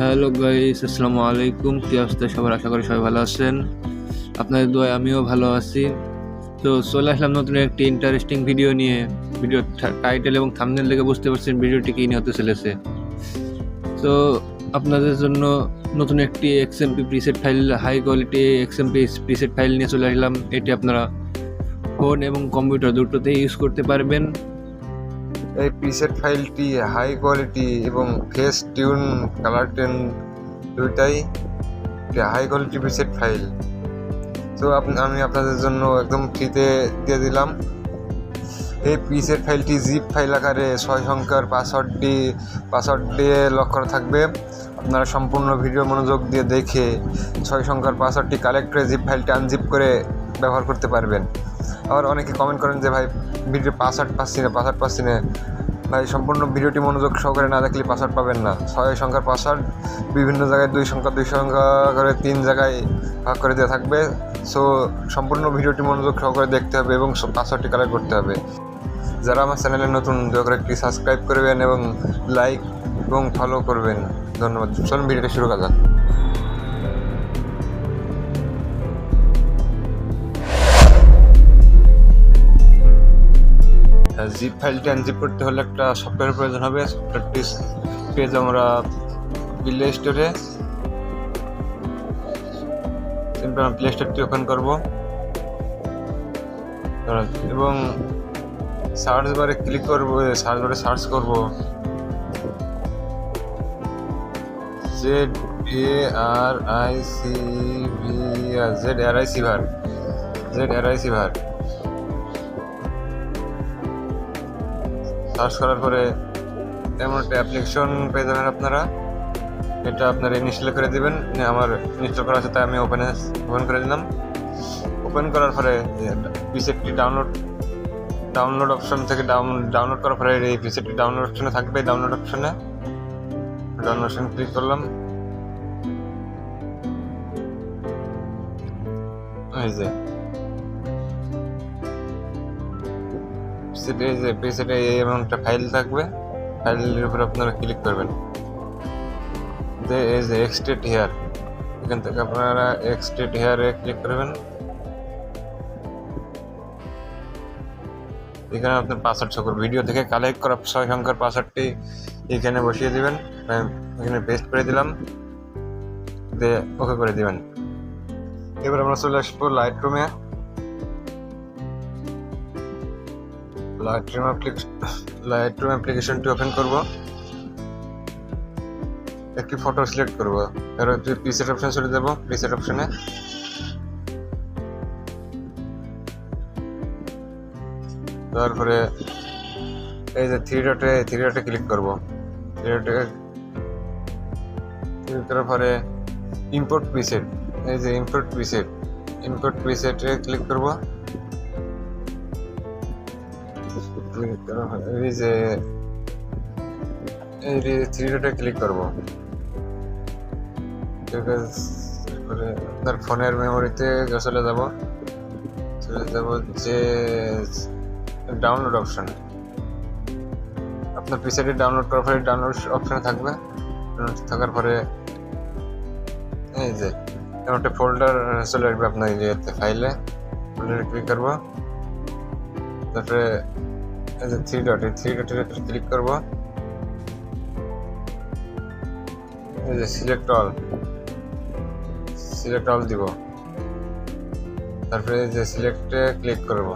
Hello guys আসসালামু আলাইকুম কি অবস্থা? সবার আশা করি সবাই ভালো আছেন। আপনাদের দোয়ায় আমিও ভালো আছি। তো চলে আসলাম নতুন একটি ইন্টারেস্টিং ভিডিও নিয়ে। ভিডিও টাইটেল এবং থামনেল দেখে বুঝতে পারছেন ভিডিওটি কী নিয়ে হতে চলেছে। তো আপনাদের জন্য নতুন একটি XMP preset file high quality XMP preset file নিয়ে চলে আসলাম। এটি আপনারা ফোন এবং কম্পিউটার দুটোতেই ইউজ করতে পারবেন। এই প্রিসেট ফাইলটি হাই কোয়ালিটি এবং ফেস টিউন কালার টেন দুইটাই হাই কোয়ালিটি প্রিসেট ফাইল তো আমি আপনাদের জন্য একদম ফ্রিতে দিয়ে দিলাম। এই প্রিসেট ফাইলটি জিপ ফাইল আকারে ছয় সংখ্যার পাসওয়ার্ডটি পাসওয়ার্ড দিয়ে লক করা থাকবে। আপনারা সম্পূর্ণ ভিডিও মনোযোগ দিয়ে দেখে ছয় সংখ্যার পাসওয়ার্ডটি কালেক্ট করে জিপ ফাইলটি আনজিপ করে ব্যবহার করতে পারবেন। আবার অনেকে কমেন্ট করেন যে ভাই ভিডিও পাসওয়ার্ড পাচ্ছি না পাসওয়ার্ড পাচ্ছি না ভাই, সম্পূর্ণ ভিডিওটি মনোযোগ সহকারে না দেখলে পাসওয়ার্ড পাবেন না। ছয় সংখ্যার পাসওয়ার্ড বিভিন্ন জায়গায় দুই সংখ্যা দুই সংখ্যা করে তিন জায়গায় ভাগ করে দেওয়া থাকবে। সো সম্পূর্ণ ভিডিওটি মনোযোগ সহকারে দেখতে হবে এবং পাসওয়ার্ডটি কালেক্ট করতে হবে। যারা আমার চ্যানেলে নতুন, দয়া করে একটি সাবস্ক্রাইব করবেন এবং লাইক এবং ফলো করবেন। ধন্যবাদ। চলুন ভিডিওটা শুরু করা যাক। জিপ ফাইলটি আনজিপ করতে হলে একটা সফটওয়্যার প্রয়োজন হবে সফটওয়্যারটি পেজ আমরা প্লে স্টোরে সিম্পল প্লে স্টোরটি ওপেন করব। এবং সার্চ বারে ক্লিক করব সার্চ বারে সার্চ করব। Z A R I C V Z R I C ver Z R I C ver search করার পরে এমন একটা অ্যাপ্লিকেশন পেয়ে যাবেন আপনারা। এটা আপনারা ইনস্টল করে দিবেন আমার ইনস্টল করা আছে, তাই আমি ওপেন ওপেন করে দিলাম। ওপেন করার পরে পিসেটটি ডাউনলোড ডাউনলোড অপশন থেকে ডাউন ডাউনলোড করার পরে এই পিসেটটি ডাউনলোড অপশনে থাকবে ডাউনলোড অপশনে ডাউনলোড অপশন ক্লিক করলাম। এই যে সেটে যে পেজে এমন একটা ফাইল থাকবে। ফাইলের উপর আপনারা ক্লিক করবেন। যে এই যে এক্সটেট হেয়ার এখান থেকে আপনারা এক্সটেট হেয়ারে ক্লিক করবেন। এখানে আপনার পাসওয়ার্ড সকল ভিডিও থেকে কালেক্ট করা ছয় সংখ্যার পাসওয়ার্ডটি এখানে বসিয়ে দিবেন। এখানে পেস্ট করে দিলাম। দিয়ে ওকে করে দিবেন। এবার আমরা চলে আসব লাইট রুমে লাইটরুম লাইটরুম অ্যাপ্লিকেশনটি ওপেন করব। একটি ফটো সিলেক্ট করব। এবার প্রিসেট অপশন চলে যাব। প্রিসেট অপশনে তারপরে এই যে থ্রি ডটে থ্রি ডটে ক্লিক করব। থ্রি ডটে ক্লিক করার পরে ইম্পোর্ট প্রিসেট এই যে ইম্পোর্ট প্রিসেট ইম্পোর্ট প্রিসেটে ক্লিক করব। এই যে, এই থ্রি ক্লিক করব। তারপরে আপনার ফোনের মেমোরিতে চলে যাব চলে যাব যে ডাউনলোড অপশন আপনার পিসিটি ডাউনলোড করার পরে ডাউনলোড অপশনে থাকবে। ডাউনলোড থাকার পরে এই যে, এমন একটা ফোল্ডার চলে আসবে আপনার ইয়েতে ফাইলে ফোল্ডারে ক্লিক করব। তারপরে থ্রি ডট এই থ্রি ডটের ক্লিক করব। এই যে সিলেক্ট অল সিলেক্ট অল দিব। তারপরে যে সিলেক্টে ক্লিক করব।